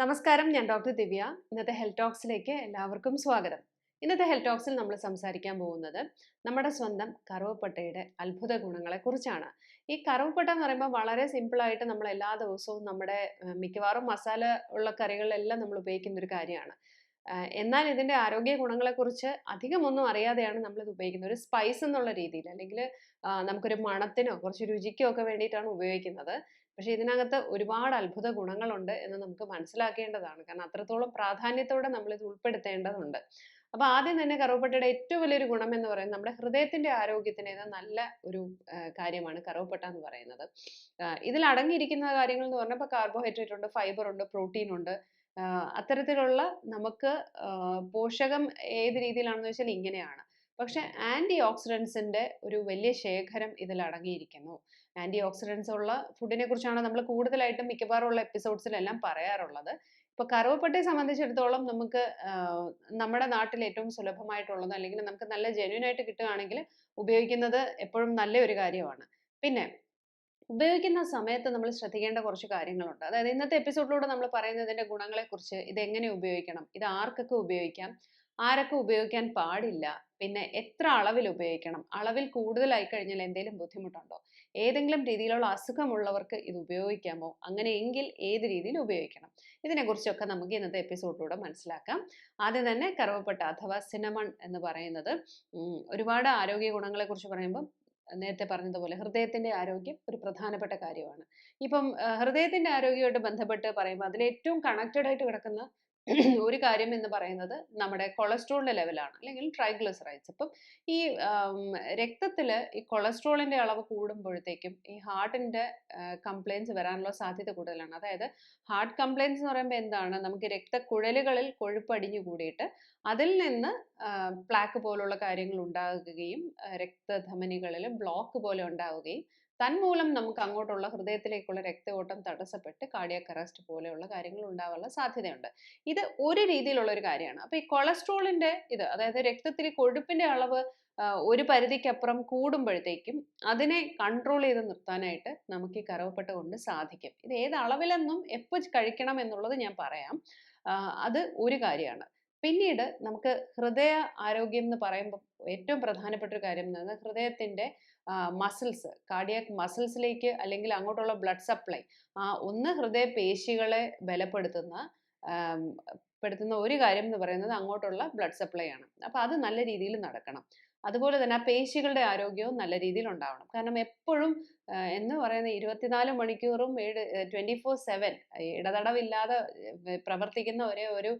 നമസ്കാരം ഞാൻ ഡോക്ടർ ദിവ്യ. ഇന്നത്തെ ഹെൽത്ത് ടോക്സിലേക്ക് എല്ലാവർക്കും സ്വാഗതം. ഇന്നത്തെ ഹെൽത്ത് ടോക്സിൽ നമ്മൾ സംസാരിക്കാൻ പോകുന്നത് നമ്മുടെ സ്വന്തം കറുവപ്പട്ടയുടെ അത്ഭുത ഗുണങ്ങളെ കുറിച്ചാണ്. ഈ കറുവപ്പട്ട എന്ന് പറയുമ്പോൾ വളരെ സിമ്പിളായിട്ട് നമ്മൾ എല്ലാ ദിവസവും നമ്മുടെ മിക്കവാറും മസാല ഉള്ള കറികളെല്ലാം നമ്മൾ ഉപയോഗിക്കുന്ന ഒരു കാര്യമാണ്. എന്നാൽ ഇതിന്റെ ആരോഗ്യ ഗുണങ്ങളെക്കുറിച്ച് അധികമൊന്നും അറിയാതെയാണ് നമ്മൾ ഇത് ഉപയോഗിക്കുന്നത്. ഒരു സ്പൈസ് എന്നുള്ള രീതിയിൽ അല്ലെങ്കിൽ നമുക്കൊരു മണത്തിനോ കുറച്ച് രുചിക്കോ ഒക്കെ വേണ്ടിയിട്ടാണ് ഉപയോഗിക്കുന്നത്. പക്ഷെ ഇതിനകത്ത് ഒരുപാട് അത്ഭുത ഗുണങ്ങളുണ്ട് എന്ന് നമുക്ക് മനസ്സിലാക്കേണ്ടതാണ്. കാരണം അത്രത്തോളം പ്രാധാന്യത്തോടെ നമ്മൾ ഇത് ഉൾപ്പെടുത്തേണ്ടതുണ്ട്. അപ്പൊ ആദ്യം തന്നെ കറുവപ്പട്ടയുടെ ഏറ്റവും വലിയൊരു ഗുണം എന്ന് പറയുന്നത് നമ്മുടെ ഹൃദയത്തിന്റെ ആരോഗ്യത്തിന് ഇത് നല്ല ഒരു കാര്യമാണ് കറുവപ്പട്ട എന്ന് പറയുന്നത്. ഇതിൽ അടങ്ങിയിരിക്കുന്ന കാര്യങ്ങൾ എന്ന് പറഞ്ഞാൽ ഇപ്പൊ കാർബോഹൈഡ്രേറ്റ് ഉണ്ട് ഫൈബർ ഉണ്ട് പ്രോട്ടീൻ ഉണ്ട്. അത്തരത്തിലുള്ള നമുക്ക് പോഷകം ഏത് രീതിയിലാണെന്ന് വെച്ചാൽ ഇങ്ങനെയാണ്. പക്ഷെ ആന്റി ഓക്സിഡൻസിന്റെ ഒരു വലിയ ശേഖരം ഇതിൽ അടങ്ങിയിരിക്കുന്നു. ആന്റി ഓക്സിഡൻസ് ഉള്ള ഫുഡിനെ കുറിച്ചാണ് നമ്മൾ കൂടുതലായിട്ടും മിക്കവാറും ഉള്ള എപ്പിസോഡ്സിലെല്ലാം പറയാറുള്ളത്. ഇപ്പൊ കറുവപ്പട്ടയെ സംബന്ധിച്ചിടത്തോളം നമുക്ക് നമ്മുടെ നാട്ടിൽ ഏറ്റവും സുലഭമായിട്ടുള്ളത് അല്ലെങ്കിൽ നമുക്ക് നല്ല ജെന്യൂൻ ആയിട്ട് കിട്ടുകയാണെങ്കിൽ ഉപയോഗിക്കുന്നത് എപ്പോഴും നല്ലൊരു കാര്യമാണ്. പിന്നെ ഉപയോഗിക്കുന്ന സമയത്ത് നമ്മൾ ശ്രദ്ധിക്കേണ്ട കുറച്ച് കാര്യങ്ങളുണ്ട്. അതായത് ഇന്നത്തെ എപ്പിസോഡിലൂടെ നമ്മൾ പറയുന്നതിന്റെ ഗുണങ്ങളെക്കുറിച്ച് ഇത് എങ്ങനെ ഉപയോഗിക്കണം? ഇത് ആർക്കൊക്കെ ഉപയോഗിക്കാം? ആരൊക്കെ ഉപയോഗിക്കാൻ പാടില്ല പിന്നെ എത്ര അളവിൽ ഉപയോഗിക്കണം അളവിൽ കൂടുതലായി കഴിഞ്ഞാൽ എന്തെങ്കിലും ബുദ്ധിമുട്ടുണ്ടോ? ഏതെങ്കിലും രീതിയിലുള്ള അസുഖമുള്ളവർക്ക് ഇത് ഉപയോഗിക്കാമോ? അങ്ങനെയെങ്കിൽ ഏത് രീതിയിൽ ഉപയോഗിക്കണം? ഇതിനെക്കുറിച്ചൊക്കെ നമുക്ക് ഇന്നത്തെ എപ്പിസോഡിലൂടെ മനസ്സിലാക്കാം. ആദ്യം തന്നെ കറുവപ്പട്ട അഥവാ സിനമൺ എന്ന് പറയുന്നത് ഒരുപാട് ആരോഗ്യ ഗുണങ്ങളെക്കുറിച്ച് പറയുമ്പോൾ നേരത്തെ പറഞ്ഞതുപോലെ ഹൃദയത്തിന്റെ ആരോഗ്യം ഒരു പ്രധാനപ്പെട്ട കാര്യമാണ്. ഇപ്പം ഹൃദയത്തിന്റെ ആരോഗ്യമായിട്ട് ബന്ധപ്പെട്ട് പറയുമ്പോൾ അതിൽ ഏറ്റവും കണക്റ്റഡ് ആയിട്ട് കിടക്കുന്ന ഒരു കാര്യം എന്ന് പറയുന്നത് നമ്മുടെ കൊളസ്ട്രോളിന്റെ ലെവലാണ് അല്ലെങ്കിൽ ട്രൈഗ്ലിസറൈഡ്സ്. അപ്പം ഈ രക്തത്തിൽ ഈ കൊളസ്ട്രോളിന്റെ അളവ് കൂടുമ്പോഴത്തേക്കും ഈ ഹാർട്ടിന്റെ കംപ്ലയിൻസ് വരാനുള്ള സാധ്യത കൂടുതലാണ്. അതായത് ഹാർട്ട് കംപ്ലയിൻസ് എന്ന് പറയുമ്പോൾ എന്താണ്? നമുക്ക് രക്തക്കുഴലുകളിൽ കൊഴുപ്പ് അടിഞ്ഞു കൂടിയിട്ട് അതിൽ നിന്ന് പ്ലാക്ക് പോലുള്ള കാര്യങ്ങൾ ഉണ്ടാകുകയും രക്തധമനികളിൽ ബ്ലോക്ക് പോലെ ഉണ്ടാവുകയും തന്മൂലം നമുക്ക് അങ്ങോട്ടുള്ള ഹൃദയത്തിലേക്കുള്ള രക്തയോട്ടം തടസ്സപ്പെട്ട് കാർഡിയാക് അറസ്റ്റ് പോലെയുള്ള കാര്യങ്ങൾ ഉണ്ടാവാനുള്ള സാധ്യതയുണ്ട്. ഇത് ഒരു രീതിയിലുള്ള ഒരു കാര്യമാണ്. അപ്പൊ ഈ കൊളസ്ട്രോളിന്റെ ഇത് അതായത് രക്തത്തിൽ കൊഴുപ്പിന്റെ അളവ് ഒരു പരിധിക്കപ്പുറം കൂടുമ്പോഴത്തേക്കും അതിനെ കൺട്രോൾ ചെയ്ത് നിർത്താനായിട്ട് നമുക്ക് ഈ കറവപ്പെട്ട കൊണ്ട് സാധിക്കും. ഇത് ഏത് അളവിലെന്നും എപ്പോൾ കഴിക്കണം എന്നുള്ളത് ഞാൻ പറയാം. അത് ഒരു കാര്യമാണ്. പിന്നീട് നമുക്ക് ഹൃദയ ആരോഗ്യം എന്ന് പറയുമ്പോൾ ഏറ്റവും പ്രധാനപ്പെട്ട ഒരു കാര്യം എന്ന് പറയുന്നത് ഹൃദയത്തിന്റെ മസിൽസ് കാർഡിയാക് മസിൽസിലേക്ക് അല്ലെങ്കിൽ അങ്ങോട്ടുള്ള ബ്ലഡ് സപ്ലൈ ആ ഒന്ന് ഹൃദയ പേശികളെ ബലപ്പെടുത്തുന്ന പെടുത്തുന്ന ഒരു കാര്യം എന്ന് പറയുന്നത് അങ്ങോട്ടുള്ള ബ്ലഡ് സപ്ലൈ ആണ്. അപ്പോൾ അത് നല്ല രീതിയിൽ നടക്കണം. അതുപോലെ തന്നെ ആ പേശികളുടെ ആരോഗ്യവും നല്ല രീതിയിൽ ഉണ്ടാവണം. കാരണം എപ്പോഴും എന്ന് പറയുന്ന ഇരുപത്തിനാല് മണിക്കൂറും ഏഴ് ട്വന്റി ഫോർ സെവൻ ഇടതടവില്ലാതെ പ്രവർത്തിക്കുന്ന ഒരേ ഒരു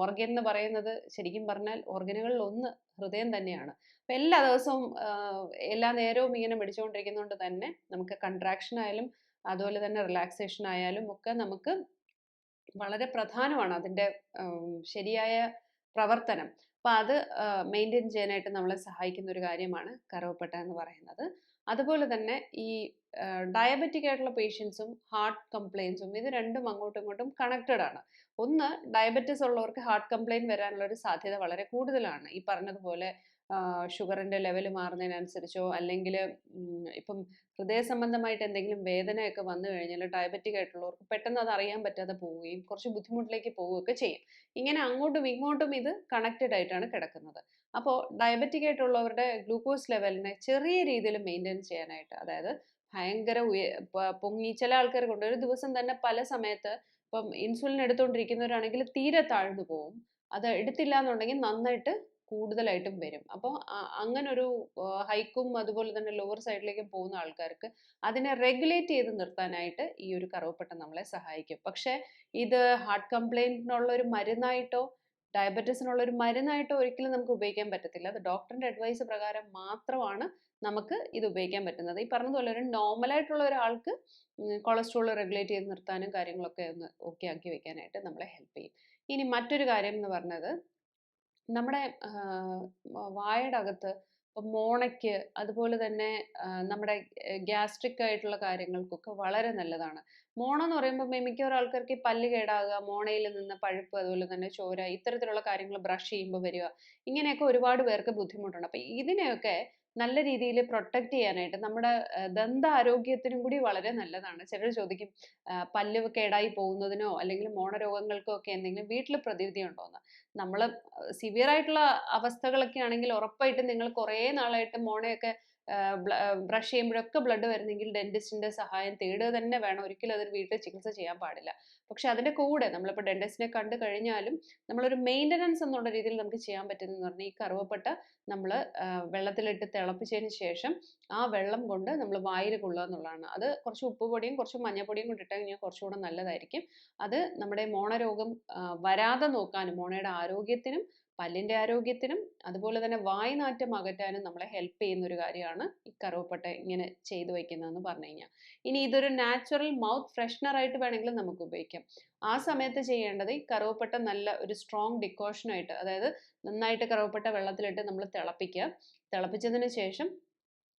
ഓർഗൻ എന്ന് പറയുന്നത് ശരിക്കും പറഞ്ഞാൽ ഓർഗനുകളിൽ ഒന്ന് ഹൃദയം തന്നെയാണ്. അപ്പം എല്ലാ ദിവസവും എല്ലാ നേരവും ഇങ്ങനെ പിടിച്ചുകൊണ്ടിരിക്കുന്നതുകൊണ്ട് തന്നെ നമുക്ക് കൺട്രാക്ഷൻ ആയാലും അതുപോലെ തന്നെ റിലാക്സേഷൻ ആയാലും ഒക്കെ നമുക്ക് വളരെ പ്രധാനമാണ് അതിന്റെ ശരിയായ പ്രവർത്തനം. അപ്പം അത് മെയിന്റെയിൻ ചെയ്യാനായിട്ട് നമ്മളെ സഹായിക്കുന്ന ഒരു കാര്യമാണ് കറുവപ്പട്ട എന്ന് പറയുന്നത്. അതുപോലെ തന്നെ ഈ ഡയബറ്റിക് ആയിട്ടുള്ള പേഷ്യൻസും ഹാർട്ട് കംപ്ലയിൻസും ഇത് രണ്ടും അങ്ങോട്ടും ഇങ്ങോട്ടും കണക്റ്റഡ് ആണ്. ഒന്ന് ഡയബറ്റിസ് ഉള്ളവർക്ക് ഹാർട്ട് കംപ്ലയിന്റ് വരാനുള്ള ഒരു സാധ്യത വളരെ കൂടുതലാണ്. ഈ പറഞ്ഞതുപോലെ ഷുഗറിന്റെ ലെവൽ മാറുന്നതിനനുസരിച്ചോ അല്ലെങ്കിൽ ഇപ്പം ഹൃദയ സംബന്ധമായിട്ട് എന്തെങ്കിലും വേദനയൊക്കെ വന്നു കഴിഞ്ഞാൽ ഡയബറ്റിക് ആയിട്ടുള്ളവർക്ക് പെട്ടെന്ന് അത് അറിയാൻ പറ്റാതെ പോവുകയും കുറച്ച് ബുദ്ധിമുട്ടിലേക്ക് പോവുകയൊക്കെ ചെയ്യും. ഇങ്ങനെ അങ്ങോട്ടും ഇങ്ങോട്ടും ഇത് കണക്റ്റഡ് ആയിട്ടാണ് കിടക്കുന്നത്. അപ്പോൾ ഡയബറ്റിക് ആയിട്ടുള്ളവരുടെ ഗ്ലൂക്കോസ് ലെവലിനെ ചെറിയ രീതിയിൽ മെയിന്റെയിൻ ചെയ്യാനായിട്ട് അതായത് ഭയങ്കര ഉയ പൊങ്ങി ചില ആൾക്കാർ കൊണ്ട് ഒരു ദിവസം തന്നെ പല സമയത്ത് ഇപ്പം ഇൻസുലിൻ എടുത്തുകൊണ്ടിരിക്കുന്നവരാണെങ്കിൽ തീരെ താഴ്ന്നു പോകും അത് എടുത്തില്ല എന്നുണ്ടെങ്കിൽ നന്നായിട്ട് കൂടുതലായിട്ടും വരും. അപ്പോൾ അങ്ങനെ ഒരു ഹൈക്കും അതുപോലെ തന്നെ ലോവർ സൈഡിലേക്കും പോകുന്ന ആൾക്കാർക്ക് അതിനെ റെഗുലേറ്റ് ചെയ്ത് നിർത്താനായിട്ട് ഈ ഒരു കറുവപ്പട്ട നമ്മളെ സഹായിക്കും. പക്ഷേ ഇത് ഹാർട്ട് കംപ്ലൈന്റിനുള്ള ഒരു മരുന്നായിട്ടോ ഡയബറ്റീസിനുള്ള ഒരു മരുന്നായിട്ടോ ഒരിക്കലും നമുക്ക് ഉപയോഗിക്കാൻ പറ്റത്തില്ല. അത് ഡോക്ടറിന്റെ അഡ്വൈസ് പ്രകാരം മാത്രമാണ് നമുക്ക് ഇത് ഉപയോഗിക്കാൻ പറ്റുന്നത്. ഈ പറഞ്ഞതുപോലെ ഒരു നോർമൽ ആയിട്ടുള്ള ഒരാൾക്ക് കൊളസ്ട്രോൾ റെഗുലേറ്റ് ചെയ്ത് നിർത്താനും കാര്യങ്ങളൊക്കെ ഒന്ന് ഓക്കെ ആക്കി വെക്കാനായിട്ട് നമ്മളെ ഹെൽപ്പ് ചെയ്യും. ഇനി മറ്റൊരു കാര്യം എന്ന് പറഞ്ഞത് നമ്മുടെ വായയുടെ അകത്ത് മോണയ്ക്ക് അതുപോലെ തന്നെ നമ്മുടെ ഗ്യാസ്ട്രിക് ആയിട്ടുള്ള കാര്യങ്ങൾക്കൊക്കെ വളരെ നല്ലതാണ്. മോണ എന്ന് പറയുമ്പോൾ മിക്കവാറും ആൾക്കാർക്ക് ഈ പല്ല് കേടാകുക മോണയിൽ നിന്ന് പഴുപ്പ് അതുപോലെ തന്നെ ചോര ഇത്തരത്തിലുള്ള കാര്യങ്ങൾ ബ്രഷ് ചെയ്യുമ്പോൾ വരിക ഇങ്ങനെയൊക്കെ ഒരുപാട് പേർക്ക് ബുദ്ധിമുട്ടുണ്ട്. അപ്പം ഇതിനെയൊക്കെ നല്ല രീതിയിൽ പ്രൊട്ടക്റ്റ് ചെയ്യാനായിട്ട് നമ്മുടെ ദന്താരോഗ്യത്തിനും കൂടി വളരെ നല്ലതാണ്. ചിലർ ചോദിക്കും പല്ല് കേടായി പോകുന്നതിനോ അല്ലെങ്കിൽ മോണരോഗങ്ങൾക്കോ ഒക്കെ എന്തെങ്കിലും വീട്ടിൽ പ്രതിവിധി ഉണ്ടോയെന്ന് നമ്മൾ സിവിയർ ആയിട്ടുള്ള അവസ്ഥകളൊക്കെ ആണെങ്കിൽ ഉറപ്പായിട്ടും നിങ്ങൾ കുറേ നാളായിട്ട് മോണയൊക്കെ ബ്രഷ് ചെയ്യുമ്പോഴൊക്കെ ബ്ലഡ് വരുന്നെങ്കിൽ ഡെന്റിസ്റ്റിന്റെ സഹായം തേടുക തന്നെ വേണം. ഒരിക്കലും അതൊരു വീട്ടിൽ ചികിത്സ ചെയ്യാൻ പാടില്ല. പക്ഷെ അതിന്റെ കൂടെ നമ്മളിപ്പോൾ ഡെന്റിസ്റ്റിനെ കണ്ടു കഴിഞ്ഞാലും നമ്മളൊരു മെയിന്റനൻസ് എന്നുള്ള രീതിയിൽ നമുക്ക് ചെയ്യാൻ പറ്റുന്നതെന്ന് പറഞ്ഞാൽ ഈ കറുവപ്പട്ട നമ്മൾ വെള്ളത്തിലിട്ട് തിളപ്പിച്ചതിന് ശേഷം ആ വെള്ളം കൊണ്ട് നമ്മൾ വായിൽ കൊള്ളുക എന്നുള്ളതാണ്. അത് കുറച്ച് ഉപ്പുപൊടിയും കുറച്ച് മഞ്ഞപ്പൊടിയും കൂടി ഇട്ട് കഴിഞ്ഞാൽ കുറച്ചുകൂടെ നല്ലതായിരിക്കും. അത് നമ്മുടെ മോണരോഗം വരാതെ നോക്കാനും മോണയുടെ ആരോഗ്യത്തിനും പല്ലിന്റെ ആരോഗ്യത്തിനും അതുപോലെ തന്നെ വായ്നാറ്റം അകറ്റാനും നമ്മളെ ഹെൽപ്പ് ചെയ്യുന്ന ഒരു കാര്യമാണ് ഈ കറുവപ്പട്ട ഇങ്ങനെ ചെയ്തു വയ്ക്കുന്നതെന്ന് പറഞ്ഞു കഴിഞ്ഞാൽ. ഇനി ഇതൊരു നാച്ചുറൽ മൗത്ത് ഫ്രഷ്നർ ആയിട്ട് വേണമെങ്കിലും നമുക്ക് ഉപയോഗിക്കാം. ആ സമയത്ത് ചെയ്യേണ്ടത് ഈ കറുവപ്പട്ട നല്ല ഒരു സ്ട്രോങ് ഡിക്കോഷനായിട്ട് അതായത് നന്നായിട്ട് കറുവപ്പട്ട വെള്ളത്തിലിട്ട് നമ്മൾ തിളപ്പിക്കുക. തിളപ്പിച്ചതിന് ശേഷം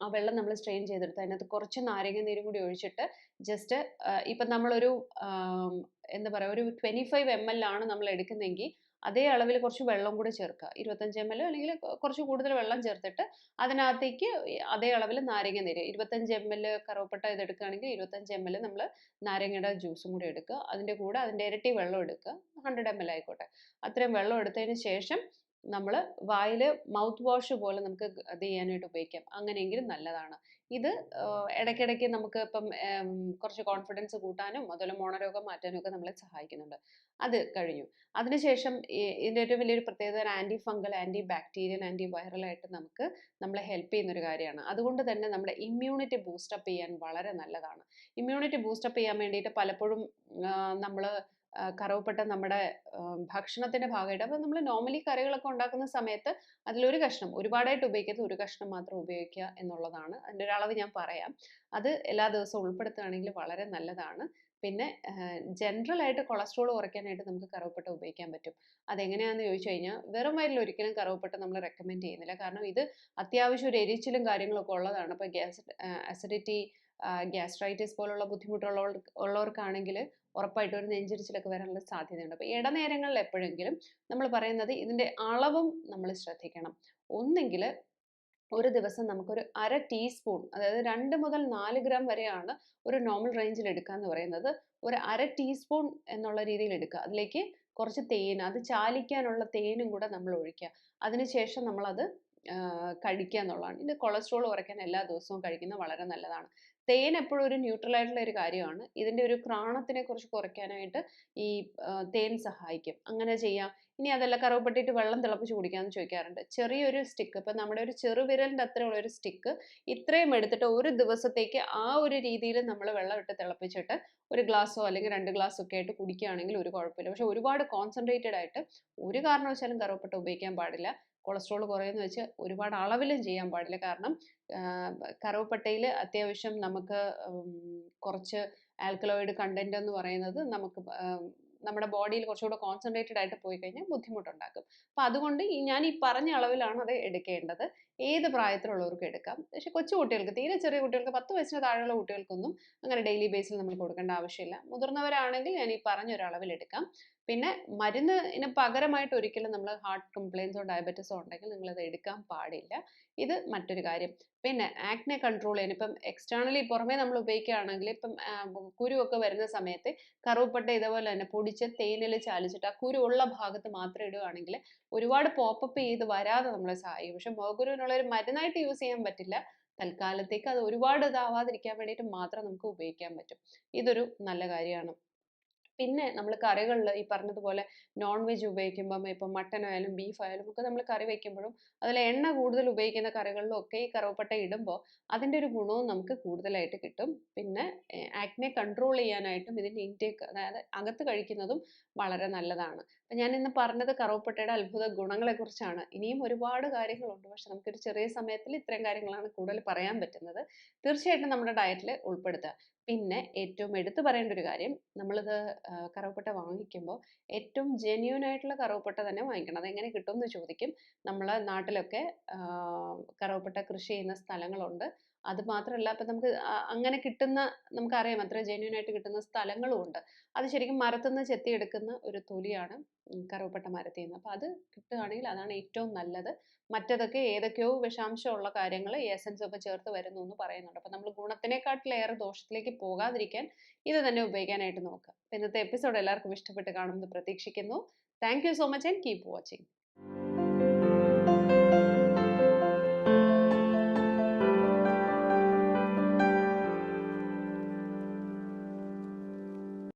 ആ വെള്ളം നമ്മൾ സ്ട്രെയിൻ ചെയ്തെടുത്ത് അതിനകത്ത് കുറച്ച് നാരങ്ങ നീരും കൂടി ഒഴിച്ചിട്ട് ജസ്റ്റ് ഇപ്പം നമ്മളൊരു എന്താ പറയുക ഒരു ട്വന്റി ഫൈവ് എം എൽ ആണ് നമ്മൾ എടുക്കുന്നതെങ്കിൽ അതേ അളവിൽ കുറച്ച് വെള്ളം കൂടെ ചേർക്കുക. ഇരുപത്തഞ്ച് എം എൽ അല്ലെങ്കിൽ കുറച്ച് കൂടുതൽ വെള്ളം ചേർത്തിട്ട് അതിനകത്തേക്ക് അതേ അളവിൽ നാരങ്ങ നീര് ഇരുപത്തഞ്ച് എം എൽ കറുവപ്പട്ട ഇത് എടുക്കുകയാണെങ്കിൽ ഇരുപത്തഞ്ച് എം എൽ നമ്മൾ നാരങ്ങയുടെ ജ്യൂസും കൂടി എടുക്കുക. അതിന്റെ കൂടെ അതിന്റെ ഇരട്ടി വെള്ളം എടുക്കുക. ഹൺഡ്രഡ് എം എൽ ആയിക്കോട്ടെ. അത്രയും വെള്ളം എടുത്തതിന് ശേഷം നമ്മൾ വായിൽ മൗത്ത് വാഷ് പോലെ നമുക്ക് അത് ചെയ്യാനായിട്ട് ഉപയോഗിക്കാം. അങ്ങനെയെങ്കിലും നല്ലതാണ്. ഇത് ഇടയ്ക്കിടയ്ക്ക് നമുക്ക് ഇപ്പം കുറച്ച് കോൺഫിഡൻസ് കൂട്ടാനും അതുപോലെ മോണരോഗം മാറ്റാനും ഒക്കെ നമ്മളെ സഹായിക്കുന്നുണ്ട്. അത് കഴിഞ്ഞു. അതിനുശേഷം ഇതിന്റെ ഏറ്റവും വലിയൊരു പ്രത്യേകത anti fungal anti bacterial anti വൈറലായിട്ട് നമുക്ക് നമ്മളെ ഹെൽപ്പ് ചെയ്യുന്ന ഒരു കാര്യമാണ്. അതുകൊണ്ട് തന്നെ നമ്മുടെ ഇമ്മ്യൂണിറ്റി ബൂസ്റ്റപ്പ് ചെയ്യാൻ വളരെ നല്ലതാണ്. ഇമ്മ്യൂണിറ്റി ബൂസ്റ്റപ്പ് ചെയ്യാൻ വേണ്ടിയിട്ട് പലപ്പോഴും നമ്മൾ കറുവപ്പട്ട നമ്മുടെ ഭക്ഷണത്തിന്റെ ഭാഗമായിട്ട്. അപ്പോൾ നമ്മൾ നോർമലി കറികളൊക്കെ ഉണ്ടാക്കുന്ന സമയത്ത് അതിലൊരു കഷ്ണം ഒരുപാടായിട്ട് ഉപയോഗിക്കരുത് ഒരു കഷ്ണം മാത്രം ഉപയോഗിക്കുക എന്നുള്ളതാണ്. അതിന്റെ ഒരു അളവ് ഞാൻ പറയാം. അത് എല്ലാ ദിവസവും ഉൾപ്പെടുത്തുകയാണെങ്കിൽ വളരെ നല്ലതാണ്. പിന്നെ ജനറൽ ആയിട്ട് കൊളസ്ട്രോൾ കുറയ്ക്കാനായിട്ട് നമുക്ക് കറുവപ്പട്ട ഉപയോഗിക്കാൻ പറ്റും. അതെങ്ങനെയാണെന്ന് ചോദിച്ചു കഴിഞ്ഞാൽ വെറും വയലിൽ ഒരിക്കലും കറുവപ്പട്ട നമ്മൾ റെക്കമെൻഡ് ചെയ്യുന്നില്ല. കാരണം ഇത് അത്യാവശ്യം ഒരു എരിച്ചിലും കാര്യങ്ങളൊക്കെ ഉള്ളതാണ്. അപ്പോൾ ഗ്യാസ് അസിഡിറ്റി ഗ്യാസ്ട്രൈറ്റിസ് പോലുള്ള ബുദ്ധിമുട്ടുള്ള ഉള്ളവർക്കാണെങ്കിൽ ഉറപ്പായിട്ടും ഒരു നെഞ്ചിരിച്ചിലൊക്കെ വരാനുള്ള സാധ്യതയുണ്ട്. അപ്പോൾ ഇടനേരങ്ങളിൽ എപ്പോഴെങ്കിലും നമ്മൾ പറയുന്നത് ഇതിന്റെ അളവും നമ്മൾ ശ്രദ്ധിക്കണം. ഒന്നെങ്കിൽ ഒരു ദിവസം നമുക്കൊരു അര ടീസ്പൂൺ അതായത് രണ്ട് മുതൽ നാല് ഗ്രാം വരെയാണ് ഒരു നോർമൽ റേഞ്ചിൽ എടുക്കുക എന്ന് പറയുന്നത്. ഒരു അര ടീസ്പൂൺ എന്നുള്ള രീതിയിൽ എടുക്കുക. അതിലേക്ക് കുറച്ച് തേൻ അത് ചാലിക്കാനുള്ള തേനും കൂടെ നമ്മൾ ഒഴിക്കുക. അതിനുശേഷം നമ്മളത് കഴിക്കുക എന്നുള്ളതാണ്. ഇത് കൊളസ്ട്രോൾ കുറയ്ക്കാൻ എല്ലാ ദിവസവും കഴിക്കുന്നത് വളരെ നല്ലതാണ്. തേൻ എപ്പോഴും ഒരു ന്യൂട്രൽ ആയിട്ടുള്ള ഒരു കാര്യമാണ്. ഇതിന്റെ ഒരു ക്രാണത്തിനെ കുറിച്ച് കുറയ്ക്കാനായിട്ട് ഈ തേൻ സഹായിക്കും. അങ്ങനെ ചെയ്യാം. ഇനി അതല്ല കറുവപ്പട്ടിയിട്ട് വെള്ളം തിളപ്പിച്ച് കുടിക്കാമെന്ന് ചോദിക്കാറുണ്ട്. ചെറിയൊരു സ്റ്റിക്ക് ഇപ്പം നമ്മുടെ ഒരു ചെറുവിരലിന്റെ അത്രയുള്ള ഒരു സ്റ്റിക്ക് ഇത്രയും എടുത്തിട്ട് ഒരു ദിവസത്തേക്ക് ആ ഒരു രീതിയിൽ നമ്മൾ വെള്ളം ഇട്ട് തിളപ്പിച്ചിട്ട് ഒരു ഗ്ലാസ്സോ അല്ലെങ്കിൽ രണ്ട് ഗ്ലാസ്സോ ഒക്കെ ആയിട്ട് കുടിക്കുകയാണെങ്കിൽ ഒരു കുഴപ്പമില്ല. പക്ഷെ ഒരുപാട് കോൺസെൻട്രേറ്റഡ് ആയിട്ട് ഒരു കാരണവശാലും കറുവപ്പട്ട ഉപയോഗിക്കാൻ പാടില്ല. കൊളസ്ട്രോൾ കുറയുമെന്ന് വെച്ച് ഒരുപാട് അളവിലും ചെയ്യാൻ പാടില്ല. കാരണം കറുവപ്പട്ടയിൽ അത്യാവശ്യം നമുക്ക് കുറച്ച് ആൽക്കലോയിഡ് കണ്ടന്റ് എന്ന് പറയുന്നത് നമുക്ക് നമ്മുടെ ബോഡിയിൽ കുറച്ചുകൂടെ കോൺസെൻട്രേറ്റഡ് ആയിട്ട് പോയി കഴിഞ്ഞാൽ ബുദ്ധിമുട്ടുണ്ടാക്കും. അപ്പം അതുകൊണ്ട് ഈ ഞാൻ ഈ പറഞ്ഞ അളവിലാണ് അത് എടുക്കേണ്ടത്. ഏത് പ്രായത്തിലുള്ളവർക്കും എടുക്കാം. പക്ഷേ കൊച്ചു കുട്ടികൾക്ക് തീരെ ചെറിയ കുട്ടികൾക്ക് പത്ത് വയസ്സിന് താഴെയുള്ള കുട്ടികൾക്കൊന്നും അങ്ങനെ ഡെയിലി ബേസിൽ നമ്മൾ കൊടുക്കേണ്ട ആവശ്യമില്ല. മുതിർന്നവരാണെങ്കിൽ ഞാൻ ഈ പറഞ്ഞ ഒരു അളവിൽ എടുക്കാം. പിന്നെ മരുന്നിന് പകരമായിട്ട് ഒരിക്കലും നമ്മൾ ഹാർട്ട് കംപ്ലയിൻസോ ഡയബറ്റീസോ ഉണ്ടെങ്കിൽ നിങ്ങൾ അത് എടുക്കാൻ പാടില്ല. ഇത് മറ്റൊരു കാര്യം. പിന്നെ ആക്നെ കൺട്രോൾ ചെയ്യാൻ ഇപ്പം എക്സ്റ്റേണലി പുറമേ നമ്മൾ ഉപയോഗിക്കുകയാണെങ്കിൽ ഇപ്പം കുരുവൊക്കെ വരുന്ന സമയത്ത് കറുവപ്പട്ട ഇതേപോലെ തന്നെ പൊടിച്ച് തേനിൽ ചാലിച്ചിട്ട് ആ കുരു ഉള്ള ഭാഗത്ത് മാത്രം ഇടുകയാണെങ്കിൽ ഒരുപാട് പോപ്പപ്പ് ചെയ്ത് വരാതെ നമ്മളെ സഹായിക്കും. പക്ഷെ മുഖകുരുവിനുള്ള ഒരു മരുന്നായിട്ട് യൂസ് ചെയ്യാൻ പറ്റില്ല. തൽക്കാലത്തേക്ക് അത് ഒരുപാട് ഇതാവാതിരിക്കാൻ വേണ്ടിയിട്ട് മാത്രം നമുക്ക് ഉപയോഗിക്കാൻ പറ്റും. ഇതൊരു നല്ല കാര്യമാണ്. പിന്നെ നമ്മൾ കറികളിൽ ഈ പറഞ്ഞതുപോലെ നോൺ വെജ് ഉപയോഗിക്കുമ്പം ഇപ്പം മട്ടൻ ആയാലും ബീഫ് ആയാലും ഒക്കെ നമ്മൾ കറി വെക്കുമ്പോഴും അതിൽ എണ്ണ കൂടുതൽ ഉപയോഗിക്കുന്ന കറികളിലും ഒക്കെ ഈ കറുവപ്പട്ട ഇടുമ്പോൾ അതിന്റെ ഒരു ഗുണവും നമുക്ക് കൂടുതലായിട്ട് കിട്ടും. പിന്നെ ആക്നെ കൺട്രോൾ ചെയ്യാനായിട്ടും ഇതിന്റെ ഇൻടേക്ക് അതായത് അകത്ത് കഴിക്കുന്നതും വളരെ നല്ലതാണ്. ഞാൻ ഇന്ന് പറഞ്ഞത് കറുവപ്പട്ടയുടെ അത്ഭുത ഗുണങ്ങളെ കുറിച്ചാണ് ഇനിയും ഒരുപാട് കാര്യങ്ങളുണ്ട്. പക്ഷെ നമുക്കൊരു ചെറിയ സമയത്തിൽ ഇത്രയും കാര്യങ്ങളാണ് കൂടുതൽ പറയാൻ പറ്റുന്നത്. തീർച്ചയായിട്ടും നമ്മുടെ ഡയറ്റിൽ ഉൾപ്പെടുത്തുക. പിന്നെ ഏറ്റവും എടുത്തു പറയേണ്ട ഒരു കാര്യം നമ്മളിത് കറുവപ്പട്ട വാങ്ങിക്കുമ്പോൾ ഏറ്റവും ജെന്യൂൻ ആയിട്ടുള്ള കറുവപ്പട്ട തന്നെ വാങ്ങിക്കണം. അതെങ്ങനെ കിട്ടും എന്ന് ചോദിക്കും. നമ്മളെ നാട്ടിലൊക്കെ കറുവപ്പട്ട കൃഷി ചെയ്യുന്ന സ്ഥലങ്ങളുണ്ട്. അത് മാത്രമല്ല ഇപ്പം നമുക്ക് അങ്ങനെ കിട്ടുന്ന നമുക്കറിയാം അത്ര ജെന്യൂൻ ആയിട്ട് കിട്ടുന്ന സ്ഥലങ്ങളും ഉണ്ട്. അത് ശരിക്കും മരത്തുനിന്ന് ചെത്തിയെടുക്കുന്ന ഒരു തൊലിയാണ് കറുവപ്പട്ട മരത്തിൽ നിന്ന്. അപ്പോൾ അത് കിട്ടുകയാണെങ്കിൽ അതാണ് ഏറ്റവും നല്ലത്. മറ്റതൊക്കെ ഏതൊക്കെയോ വിഷാംശമുള്ള കാര്യങ്ങൾ എസൻസ് ഒക്കെ ചേർത്ത് വരുന്നു എന്ന് പറയുന്നുണ്ട്. അപ്പോൾ നമ്മൾ ഗുണത്തിനെക്കാട്ടിലേറെ ദോഷത്തിലേക്ക് പോകാതിരിക്കാൻ ഇത് തന്നെ ഉപയോഗിക്കാനായിട്ട് നോക്കുക. ഇന്നത്തെ എപ്പിസോഡ് എല്ലാവർക്കും ഇഷ്ടപ്പെട്ട് കാണുമെന്ന് പ്രതീക്ഷിക്കുന്നു. Thank you so much and keep watching